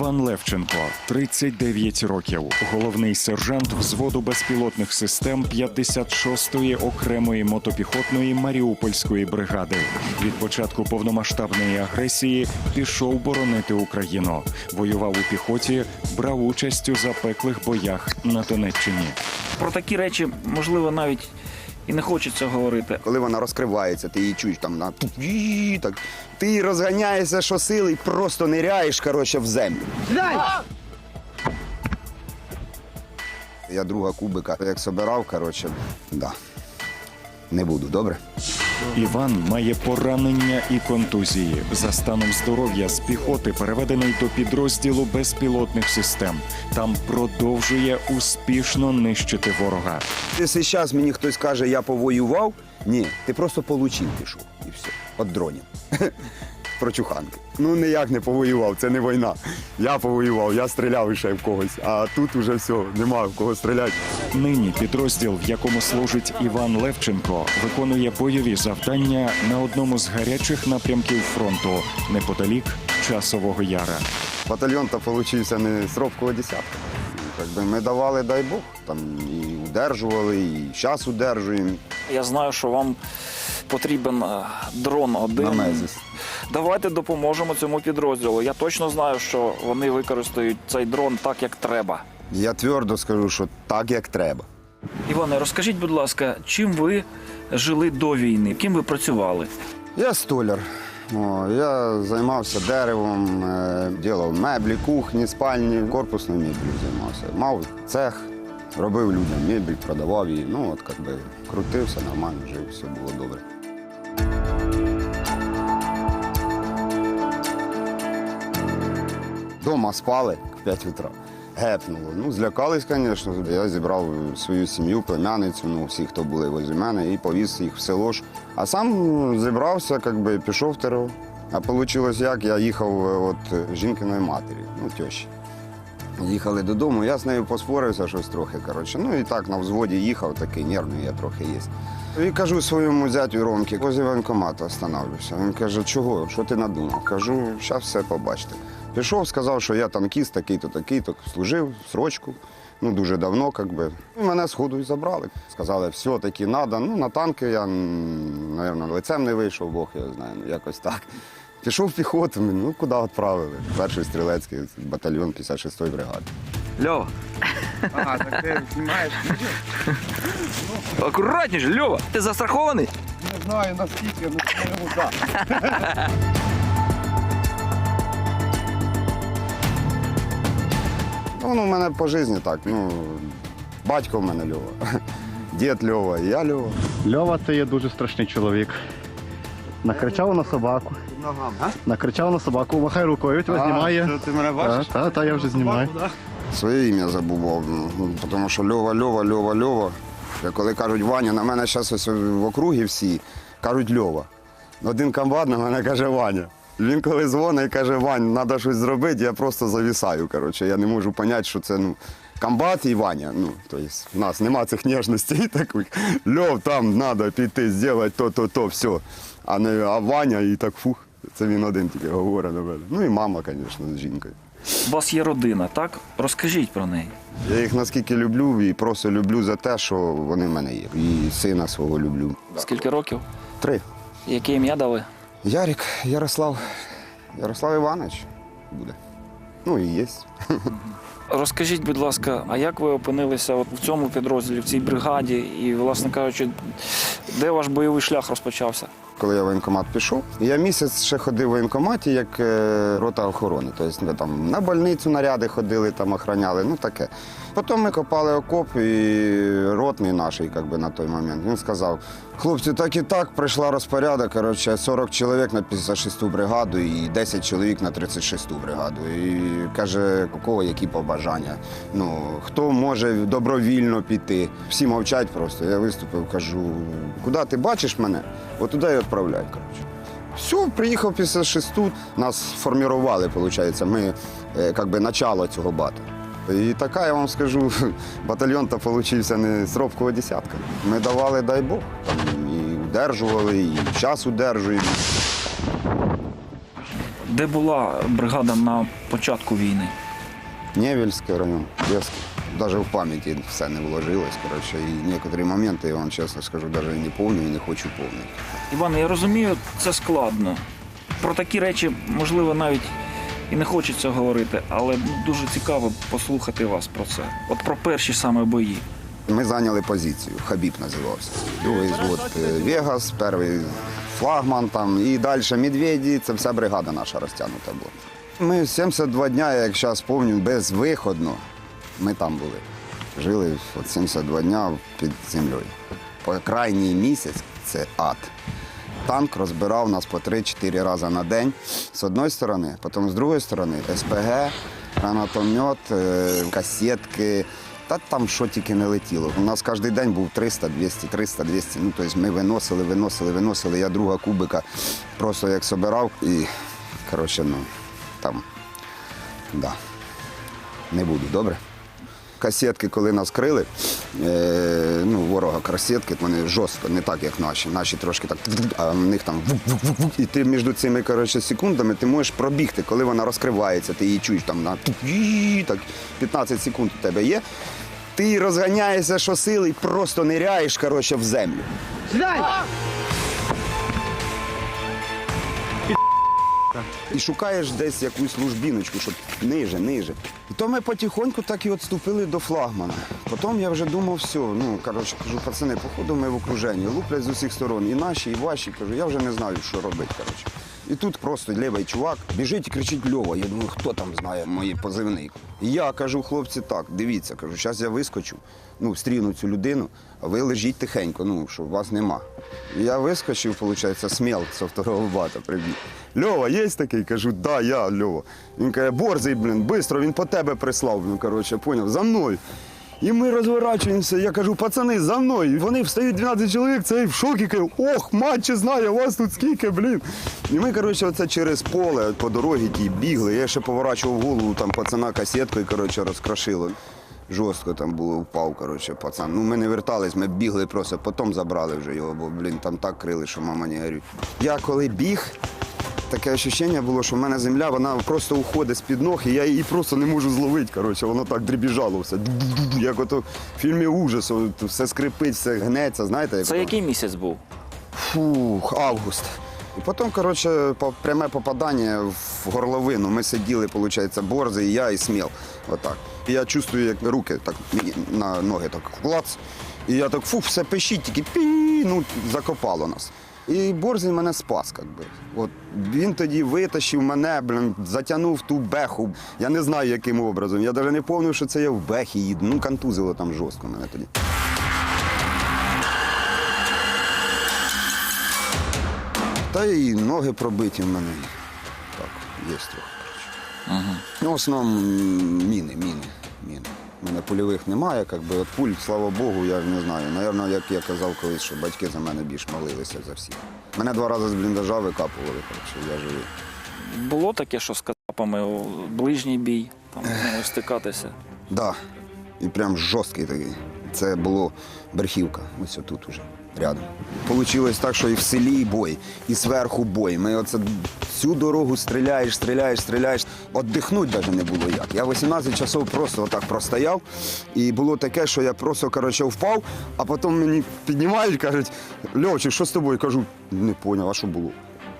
Іван Левченко, 39 років, головний сержант взводу безпілотних систем 56-ї окремої мотопіхотної Маріупольської бригади. Від початку повномасштабної агресії пішов боронити Україну. Воював у піхоті, брав участь у запеклих боях на Донеччині. Про такі речі, можливо, навіть і не хочеться говорити. Коли вона розкривається, ти її чуєш там на так. Ти розганяєшся, що сили, і просто ниряєш, коротше, в землю. Я друга кубика, як собирав, коротше, да. Не буду, добре? Іван має поранення і контузії. За станом здоров'я з піхоти переведений до підрозділу безпілотних систем. Там продовжує успішно нищити ворога. Якщо зараз мені хтось каже, я повоював, ні, ти просто получив пішов і все. От дронів. Прочуханки. Ну ніяк не повоював, це не війна. Я повоював, я стріляв ще в когось, а тут уже все, немає в кого стріляти. Нині підрозділ, в якому служить Іван Левченко, виконує бойові завдання на одному з гарячих напрямків фронту неподалік часового яра. Батальйон то получився не з робкого десятка. Якби ми давали, дай Бог, там і удержували, і зараз удержуємо. Я знаю, що вам потрібен е, дрон один. Давайте допоможемо цьому підрозділу. Я точно знаю, що вони використають цей дрон так, як треба. Я твердо скажу, що так, як треба. Іване, розкажіть, будь ласка, чим ви жили до війни? Ким ви працювали? Я столяр. О, я займався деревом, е, ділав меблі, кухні, спальні, корпусною меблею займався. Мав цех, робив людям мебель, продавав її. Ну, от як би крутився, нормально жив, все було добре. Дома спали в 5 утра. Гепнуло. Ну, злякались, звісно. Я зібрав свою сім'ю, племянницю, ну, всі, хто були возле мене, і повіз їх в село ж. А сам зібрався, якби пішов в ТРО. А вийшло як? Я їхав е, от жінкиної матері, ну, тьоші. Їхали додому, я з нею поспорився щось трохи. Коротше. Ну і так на взводі їхав, такий нервний я трохи є. І кажу своєму зятю Ромки, возле воєнкомату останавлився. Він каже, чого? Що ти надумав? Кажу, зараз все побачите. Пішов, сказав, що я танкіст, такий-то, такий-то, служив срочку. Ну, дуже давно, як би. Мене з ходу і забрали. Сказали, все таки треба. Ну, на танки я, мабуть, лицем не вийшов, Бог я знаю, ну, якось так. Пішов в піхоту, ну куди відправили? Перший стрілецький батальйон 56-ї бригади. Льова, Ага, так ти знімаєш відео? акуратніше, Льова, ти застрахований? Не знаю наскільки, ну по-моєму, так. Ну, ну, в мене по житті так. Ну, батько в мене Льова, дід Льова, і я Льова. Льова це є дуже страшний чоловік. Накричав на собаку. Ногам, а? Накричав на собаку, махай рукою, тебе знімає. Що, ти мене бачиш? та, та, я вже знімаю. Своє ім'я забував, ну, тому що Льова, Льова, Льова, Льова. Я коли кажуть Ваня, на мене зараз ось в округі всі кажуть Льова. Один комбат на мене каже Ваня. Він коли дзвонить і каже, Вань, треба щось зробити, я просто завісаю. Коротше, я не можу зрозуміти, що це ну, комбат і Ваня. Ну, тобто, в нас нема цих ніжностей таких. Льов, там треба піти, зробити то, то, все. А не а Ваня і так фух. Це він один тільки говорить на мене. Ну і мама, звісно, з жінкою. У вас є родина, так? Розкажіть про неї. Я їх наскільки люблю і просто люблю за те, що вони в мене є. І сина свого люблю. Скільки років? Три. Яке ім'я дали? Ярик, Ярослав. Ярослав Іванович буде. Ну і є. Розкажіть, будь ласка, а як ви опинилися от в цьому підрозділі, в цій бригаді, і, власне кажучи, де ваш бойовий шлях розпочався? Коли я в воєнкомат пішов, я місяць ще ходив в воєнкоматі як е, рота охорони. Тобто ми там на больницю наряди ходили, там охороняли, ну таке. Потім ми копали окоп і ротний наш, як би, на той момент. Він сказав: хлопці, так і так прийшла розпорядок. Коротше, 40 чоловік на 56-ту бригаду і 10 чоловік на 36-ту бригаду. І каже, у кого які побажання. Ну, хто може добровільно піти. Всі мовчать просто. Я виступив, кажу, куди ти бачиш мене? От туди і відправляй. Коротше. Все, приїхав після шесту, нас формірували, виходить, ми е, як би начало цього бата. І така, я вам скажу, батальйон то получився не з робкого десятка. Ми давали, дай Бог, там і удержували, і час удержуємо. Де була бригада на початку війни? Невельський район, Лєвський. Даже в пам'яті все не вложилось. Коротше, і некоторі моменти, я вам чесно скажу, навіть не помню і не хочу помнити. Іван, я розумію, це складно. Про такі речі, можливо, навіть і не хочеться говорити, але дуже цікаво послухати вас про це. От про перші саме бої. Ми зайняли позицію. Хабіб називався. Другий звод е, Вегас, перший флагман там і далі Медведі. Це вся бригада наша розтягнута була. Ми 72 дня, як зараз пам'ятаю, безвиходно. Ми там були. Жили от 72 дня під землею. По крайній місяць це ад. Танк розбирав нас по 3-4 рази на день з одної сторони, потім з другої сторони СПГ, гранатомет, е, касетки. Та там що тільки не летіло. У нас кожен день був 300, 200, 300, 200. Ну, тобто ми виносили, виносили, виносили. Я друга кубика просто як собирав і, коротше, ну, там, да. Не буду, добре? Касетки, коли нас крили, е, ну, ворога касетки, вони жорстко, не так, як наші. Наші трошки так, а в них там і ти між цими коротше, секундами ти можеш пробігти, коли вона розкривається, ти її чуєш там на так, 15 секунд у тебе є. Ти розганяєшся, що сили, і просто ниряєш коротше, в землю. І шукаєш десь якусь службіночку, щоб ниже, ниже. І то ми потихоньку так і відступили до флагмана. Потім я вже думав, все, ну коротше, кажу, пацани, походу ми в окруженні, луплять з усіх сторон, і наші, і ваші. Кажу, я вже не знаю, що робити. Коротше. І тут просто лівий чувак біжить і кричить Льова. Я думаю, хто там знає мої позивний. Я кажу, хлопці, так, дивіться, кажу, зараз я вискочу, ну, встріну цю людину, а ви лежіть тихенько, ну, що вас нема. Я вискочив, виходить, сміл з второго бата прибіг. Льова, є такий? Кажу, да, я Льова. Він каже, борзий, блін, швидко, він по тебе прислав. Ну, коротше, поняв, за мною. І ми розворачуємося, я кажу, пацани, за мною. Вони встають 12 чоловік, це в шокі, кажу, ох, матче знає, у вас тут скільки, блін. І ми, коротше, оце через поле по дорогі ті бігли. Я ще поворачував голову, там пацана касеткою, коротше, розкрошило. Жорстко там було, впав, коротше, пацан. Ну, ми не вертались, ми бігли просто, потім забрали вже його, бо, блін, там так крили, що мама не горюй. Я коли біг, таке відчуття було, що в мене земля, вона просто уходить з-під ног, і я її просто не можу зловити. Коротше, воно так дрібіжало все. Як ото в фільмі ужасу, все скрипить, все гнеться, знаєте? Як Це ото? який місяць був? Фух, август. І потім, коротше, пряме попадання в горловину. Ми сиділи, виходить, борзи, і я і сміл. Отак. І я чувствую, як руки так на ноги так клац. І я так фух, все пищить, тільки пі, ну, закопало нас. І Борзий мене спас, як би. От він тоді витащив мене, блін, затягнув ту беху. Я не знаю, яким образом. Я навіть не пам'ятаю, що це я в бехі їду. Ну, контузило там жорстко мене тоді. Та і ноги пробиті в мене. Так, є трохи. коротше. Ну, в основному міни, міни, міни. У мене польових немає, якби от пуль, слава Богу, я не знаю. Навірно, як я казав колись, що батьки за мене більш молилися за всіх. Мене два рази з бліндажа викапували, що я живий. Було таке, що з кацапами ближній бій, там ну, стикатися. Да. І прям жорсткий такий. Це було брехівка, ось тут уже рядом. Получилось так, що і в селі бой, і зверху бой. Ми оце всю дорогу стріляєш, стріляєш, стріляєш. Отдихнути навіть не було як. Я 18 часов просто отак простояв, і було таке, що я просто коротше, впав, а потім мені піднімають, кажуть, Льовчик, що з тобою? Кажу, не поняв, а що було?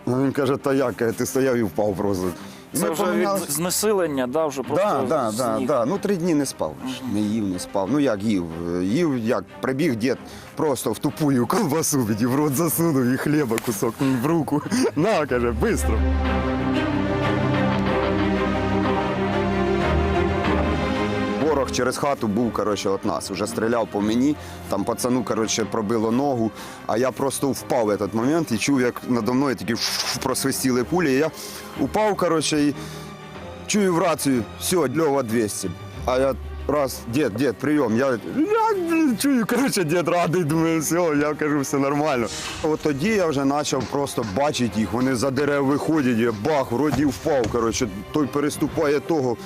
Він каже, та як, ти стояв і впав просто. Це ми вже помінялись. від знесилення, да, вже просто Да, да, да, да. Ну три дні не спав. Не їв, не спав. Ну як їв? Їв як прибіг дід, просто в тупую колбасу в рот засунув і хліба кусок в руку. На, каже, швидко. Через хату був коротше, от нас. Уже стріляв по мені, там пацану коротше, пробило ногу, а я просто впав в цей момент і чув, як надо мною такі просвистіли пулі. І я упав, коротше, і чую в рацію, все, Льова 200. А я раз, дід, дід, прийом. Я, я чую, коротше, дід радий, думаю, все, я кажу, все нормально. От тоді я вже почав просто бачити їх, вони за дерев виходять, я бах, вроді впав. Коротше, той переступає того,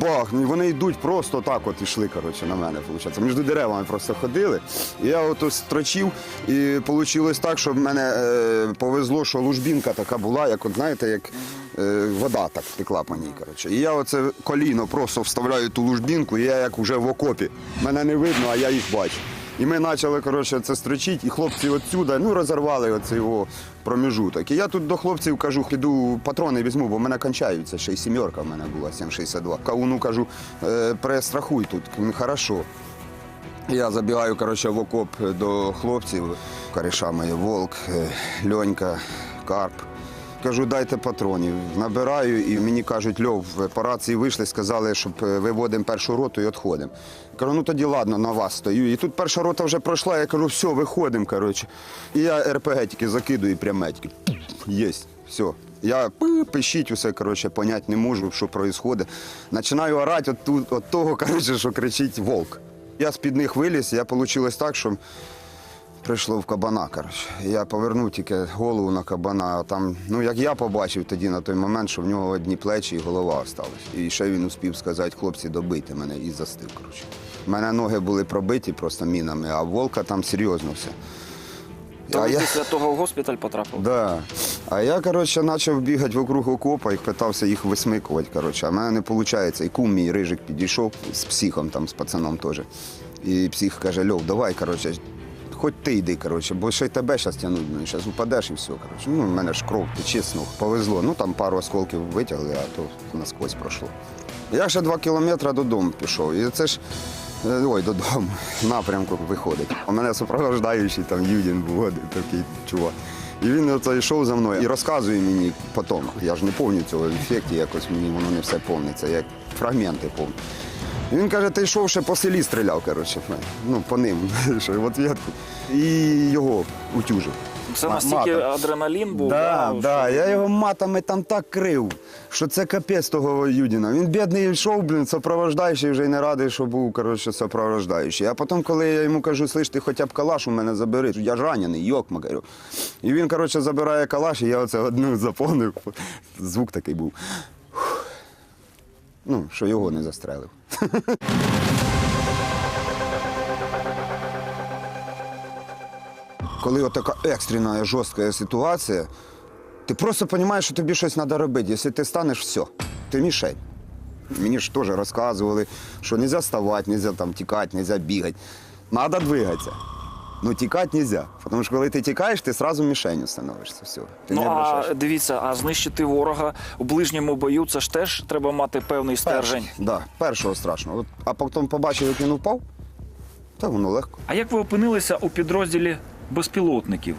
Бах, ну і вони йдуть просто так от ішли, коротше, на мене, виходить. Між деревами просто ходили. І я от строчив, і вийшло так, що в мене е, повезло, що лужбінка така була, як от знаєте, як е, вода так текла по ній. Коротше. І я оце коліно просто вставляю ту лужбінку, і я як вже в окопі. Мене не видно, а я їх бачу. І ми почали коротше, це строчити, і хлопці отсюда ну, розірвали оцей його проміжуток. І я тут до хлопців кажу, піду патрони візьму, бо в мене кончаються. Ще й сімерка в мене була, 7,62. Кауну кажу, «Е, перестрахуй тут. Хорошо. Я забігаю коротше, в окоп до хлопців, коріша мої, Волк, е, Льонька, Карп. Кажу, дайте патронів. Набираю, і мені кажуть, Льов, по рації вийшли, сказали, щоб е, виводимо першу роту і відходимо. Кажу, ну тоді ладно, на вас стою. І тут перша рота вже пройшла, я кажу, все, виходимо. коротше. І я РПГ тільки закидую і пряме тільки. Єсть, все. Я пи- пищить усе, коротше, понять не можу, що відбувається. Починаю орати от, того, коротше, що кричить вовк. Я з-під них виліз, я вийшло так, що прийшло в кабана. Коротше. Я повернув тільки голову на кабана. А там, ну як я побачив тоді на той момент, що в нього одні плечі і голова осталась. І ще він успів сказати, хлопці, добийте мене і застив. Коротше. У мене ноги були пробиті просто мінами, а волка там серйозно все. То А ви я- після того в госпіталь потрапили? Да. А я, коротше, почав бігати вокруг окопа і питався їх висмикувати. Коротше. А в мене не виходить. І кум мій рижик підійшов з психом, там, з пацаном теж. І псих каже, Льов, давай, коротше, хоч ти йди, коротше, бо ще й тебе зараз тягнуть, ну, зараз упадеш і все. Коротше. Ну, в мене ж кров тече ног. Повезло. Ну там пару осколків витягли, а то насквозь пройшло. Я ще два кілометри додому пішов. І це ж. е, Ой, додому, напрямку виходить. У мене супроводжаючий там Юдін був такий чувак. І він оце йшов за мною і розказує мені потім. Я ж не пам'ятаю цього ефекту, якось мені воно не все повниться, як фрагменти повні. Він каже, ти йшов ще по селі стріляв, коротше, ну, по ним, що в ответку. І його утюжив. Це Ма- настільки матом. адреналін був. Да, що- да, я його матами там так крив, що це капець того Юдіна. Він бідний йшов, блін, сопровождаючий, вже й не радий, що був, коротше, сопровождаючий. А потім, коли я йому кажу, слиш, ти хоча б калаш у мене забери, я ж ранений, йок, говорю. І він, коротше, забирає калаш, і я оце одну заповнив. Звук такий був. Ну, що його не застрелив. Коли отака екстрена жорстка ситуація, ти просто розумієш, що тобі щось треба робити. Якщо ти станеш, все, ти мішень. Мені ж теж розказували, що не можна вставати, не можна там тікати, не можна бігати. Треба двигатися. Ну, тікати не можна. Тому що коли ти тікаєш, ти одразу мішенью становишся. Все. Ти Ну не а дивіться, а знищити ворога у ближньому бою це ж теж треба мати певний стержень. Да, першого страшного. От, а потім побачив, як він упав, та воно легко. А як ви опинилися у підрозділі безпілотників?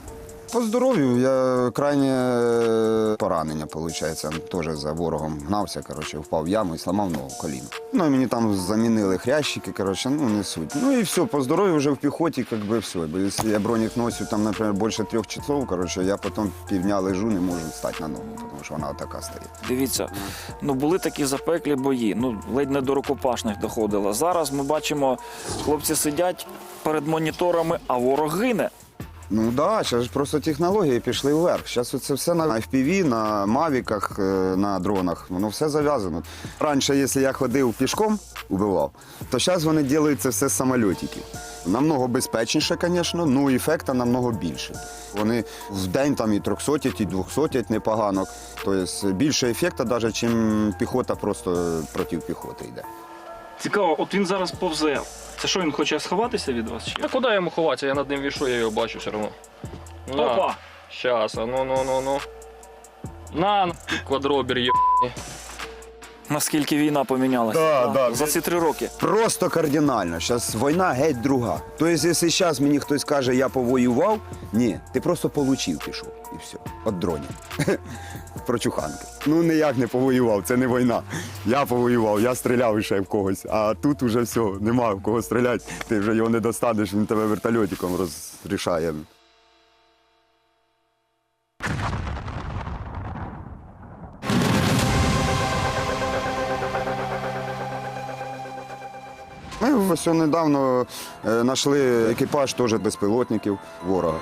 По здоров'ю я крайнє е, поранення, виходить, теж за ворогом гнався, коротше, впав в яму і сламав ногу коліно. Ну і мені там замінили хрящики, коротше, ну не суть. Ну і все, по здоров'ю вже в піхоті, як би все. Бо якщо я бронік носю там, наприклад, більше трьох часов, коротше, я потім півдня лежу, не можу встати на ногу, тому що вона така стає. Дивіться, ну були такі запеклі бої, ну ледь не до рукопашних доходило. Зараз ми бачимо, хлопці сидять перед моніторами, а ворог гине. Ну да, зараз просто технології пішли вверх. Зараз це все на FPV, на мавіках, е, на дронах, воно все зав'язано. Раніше, якщо я ходив пішком, убивав, то зараз вони роблять це все з самольотиків. Намного безпечніше, звісно, ну ефекта намного більше. Вони в день там і 300, і 200 непогано. Тобто більше ефекту, навіть, ніж піхота просто проти піхоти йде. Цікаво, от він зараз повзе. Це що він хоче сховатися від вас? Чи? Та куди йому ховатися? Я над ним вішу, я його бачу все одно. На, Опа! Щас, а ну ну ну ну. На, на квадробір є. Наскільки війна помінялася Да, да. за ці три роки. Просто кардинально. Зараз війна геть друга. Тобто, якщо зараз мені хтось каже, я повоював, ні, ти просто получив пішов і все. От дронів. Прочуханки. Ну ніяк не повоював, це не війна. Я повоював, я стріляв ще в когось, а тут уже все, нема в кого стріляти, ти вже його не достанеш, він тебе вертольотиком розрішає. Ми ось недавно е, знайшли екіпаж теж безпілотників ворога.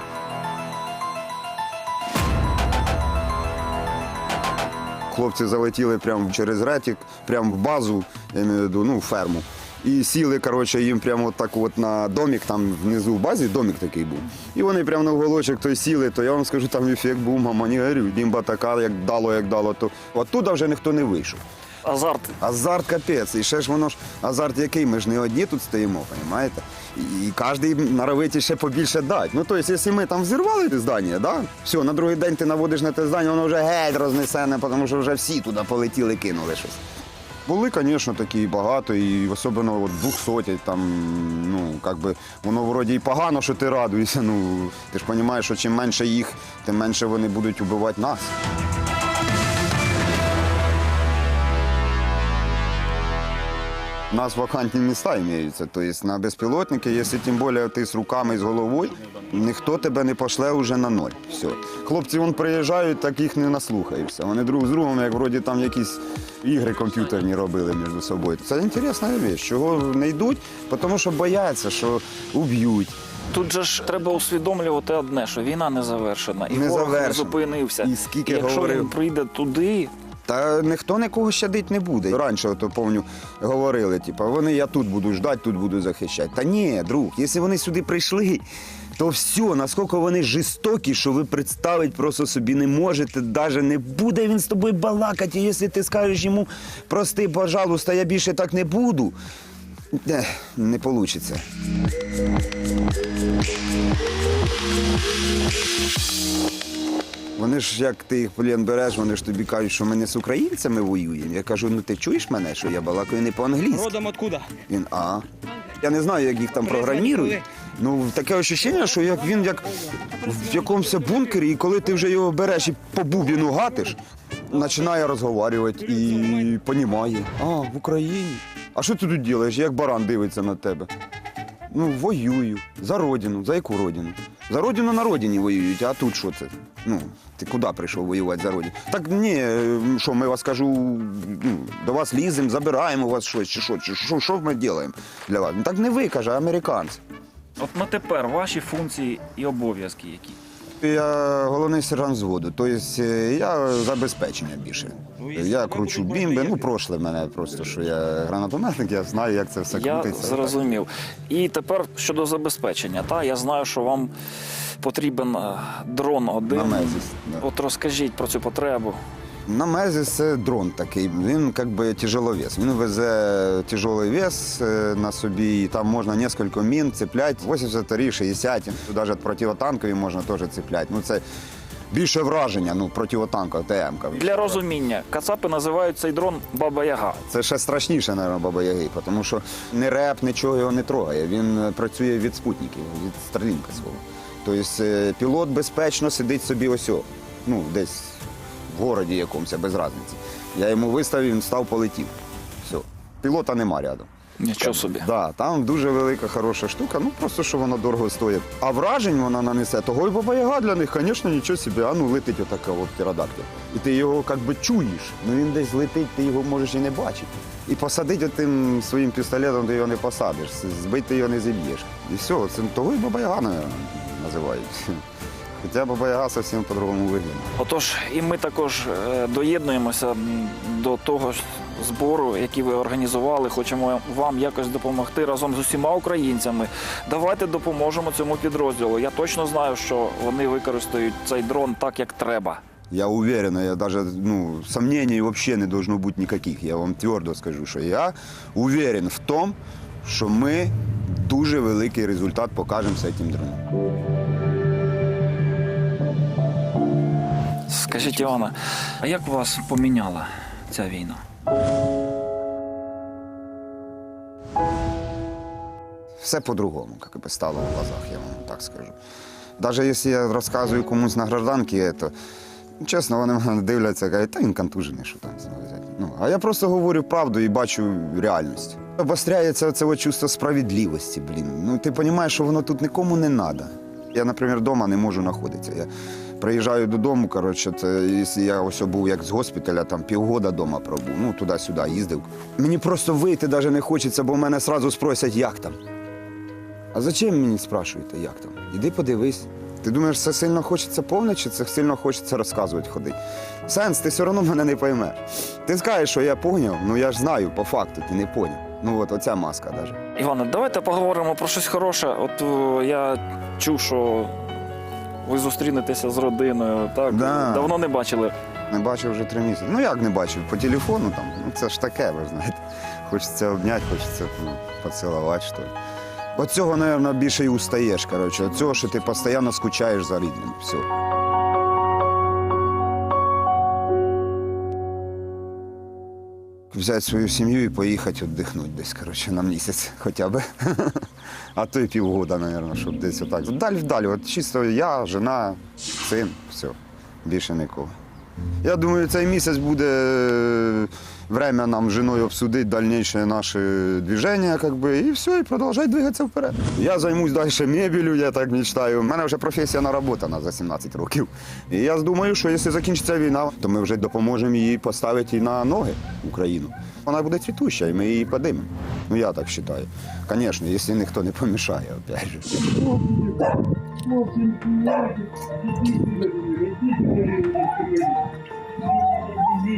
Хлопці залетіли прямо через ретік, прямо в базу, я маю виду, ну, ферму. І сіли, коротше, їм прямо от так от на домік, там внизу в базі домік такий був. І вони прямо на уголочок то сіли, то я вам скажу, там ефект був, мама, не горю, дімба така, як дало, як дало, то оттуда вже ніхто не вийшов. Азарт. Азарт капець. І ще ж воно ж азарт який, ми ж не одні тут стоїмо, розумієте? І кожен норовить ще побільше дати. Ну, тобто, якщо ми там взірвали здання, да? все, на другий день ти наводиш на те здання, воно вже геть рознесене, тому що вже всі туди полетіли, кинули щось. Були, звісно, такі багато, і особливо от двохсоті, там, ну, як би, воно вроді і погано, що ти радуєшся. Ну, ти ж розумієш, що чим менше їх, тим менше вони будуть убивати нас. У нас вакантні міста имеются. То есть на безпілотники, якщо тим більше ти з руками і з головою, ніхто тебе не пошле вже на ноль. Все. Хлопці вон приїжджають, так їх не наслухаєшся. Вони друг з другом, як вроді там якісь ігри комп'ютерні робили між собою. Це інтересна річ. Чого не йдуть? Тому що бояться, що уб'ють. Тут же ж треба усвідомлювати одне, що війна не завершена, і Не ворог не зупинився. І скільки якщо говорив- він прийде туди, Та ніхто нікого щадить не буде. Раніше, ото, пам'ятаю, говорили, типу, вони я тут буду ждати, тут буду захищати. Та ні, друг, якщо вони сюди прийшли, то все, наскільки вони жорстокі, що ви представити просто собі не можете, навіть не буде він з тобою балакати. Якщо ти скажеш йому, прости, пожалуйста, я більше так не буду. Ех, Не вийде. Вони ж, як ти їх плен береш, вони ж тобі кажуть, що ми не з українцями воюємо. Я кажу, ну ти чуєш мене, що я балакаю не по-англійськи. Родом откуда? Він а. Я не знаю, як їх там програмірують. Ну, таке відчуття, що як він як в якомусь бункері, і коли ти вже його береш і по бубіну гатиш, починає розговорювати і понімає. А, в Україні. А що ти тут робиш? Як баран дивиться на тебе? Ну, воюю. За родину. За яку родину? За родину на родині воюють, а тут що це? Ну, ти куди прийшов воювати за родину? Так ні, е, що ми вас кажу, ну, до вас ліземо, забираємо у вас щось, чи що, чи що, що ми робимо для вас? Ну так не ви, каже, а американці. от на тепер ваші функції і обов'язки які. Я головний сержант взводу, тобто е, я забезпечення більше. Я кручу бімби, ну прошле в мене просто, що я гранатометник, я знаю, як це все Я крутиться. зрозумів. І тепер щодо забезпечення. Та я знаю, що вам потрібен е, дрон один. На Мезіс, да. От розкажіть про цю потребу. На Мезі це дрон такий. Він як би тяжеловес. Він везе тяжелий вес е, на собі, і там можна кілька мін цепляти. 83, 60, навіть противотанкові можна теж цепляти. Ну це більше враження, ну противотанкова, ТМ. Для розуміння, кацапи називають цей дрон Баба Яга. Це ще страшніше, мабуть, Баба Яги, тому що не реп, нічого його не трогає. Він е, працює від спутників, від Старлінка свого. Тобто е, пілот безпечно сидить собі ось, о, ну, десь в городі якомусь, без різниці. Я йому виставив, він став, полетів. Все. Пілота нема рядом. Нічого собі. Да, там дуже велика, хороша штука, ну просто що вона дорого стоїть. А вражень вона нанесе, того й баба Яга для них, звісно, нічого собі. А ну летить отака от птеродактиль. І ти його як би чуєш. Ну він десь летить, ти його можеш і не бачити. І посадити тим своїм пістолетом ти його не посадиш, збити його не зіб'єш. І все, це того й баба Яга називають. Хоча баба Яга зовсім по-другому виглядає. Отож, і ми також е, доєднуємося до того збору, який ви організували. Хочемо вам якось допомогти разом з усіма українцями. Давайте допоможемо цьому підрозділу. Я точно знаю, що вони використають цей дрон так, як треба. Я уверен, я даже, ну, сомнений вообще не должно быть никаких. Я вам твердо скажу, що я уверен в тому, що ми дуже великий результат покажемо з цим дроном. Скажіть, Івана, а як вас поміняла ця війна? Все по-другому, як би стало в глазах, я вам так скажу. Навіть якщо я розказую комусь на гражданці, то чесно, вони мене дивляться, кажуть, та він контужений, що там взяти. Ну, а я просто говорю правду і бачу реальність. Обостряється це чувство справедливості, блін. Ну ти розумієш, що воно тут нікому не треба. Я, наприклад, вдома не можу знаходитися. Приїжджаю додому, коротше, це, я ось був як з госпіталя, там півгода вдома пробув, ну туди-сюди їздив. Мені просто вийти навіть не хочеться, бо мене одразу спросять, як там. А зачем мені спрашуєте, як там? Іди подивись. Ти думаєш, це сильно хочеться повне, чи це сильно хочеться розказувати ходити? Сенс, ти все одно мене не поймеш. Ти скажеш, що я поняв, ну я ж знаю, по факту ти не поняв. Ну от оця маска навіть. Іване, давайте поговоримо про щось хороше. От е, я чув, що ви зустрінетеся з родиною. Так Да. давно не бачили. Не бачив вже три місяці. Ну як не бачив? По телефону там. Ну це ж таке, ви знаєте. Хочеться обняти, хочеться ну, поцілувати, що ли. От цього, мабуть, більше і устаєш. Коротше. От цього, що ти постійно скучаєш за рідним. Все. Взяти свою сім'ю і поїхати віддихнути десь, коротше, на місяць хоча б. А то й півгода, мабуть, щоб десь отак. Далі вдалі. От чисто я, жена, син, все. Більше нікого. Я думаю, цей місяць буде время нам з жіною обсудити дальніше наше движення, как би, і все, і продовжувати двигатися вперед. Я займусь далі мебелью, я так мечтаю. У мене вже професія наработана за 17 років. І я думаю, що якщо закінчиться війна, то ми вже допоможемо її поставити на ноги Україну. Вона буде цвітуща, і ми її подимемо. Ну я так вважаю. Звісно, якщо ніхто не помішає, опять же. Ой,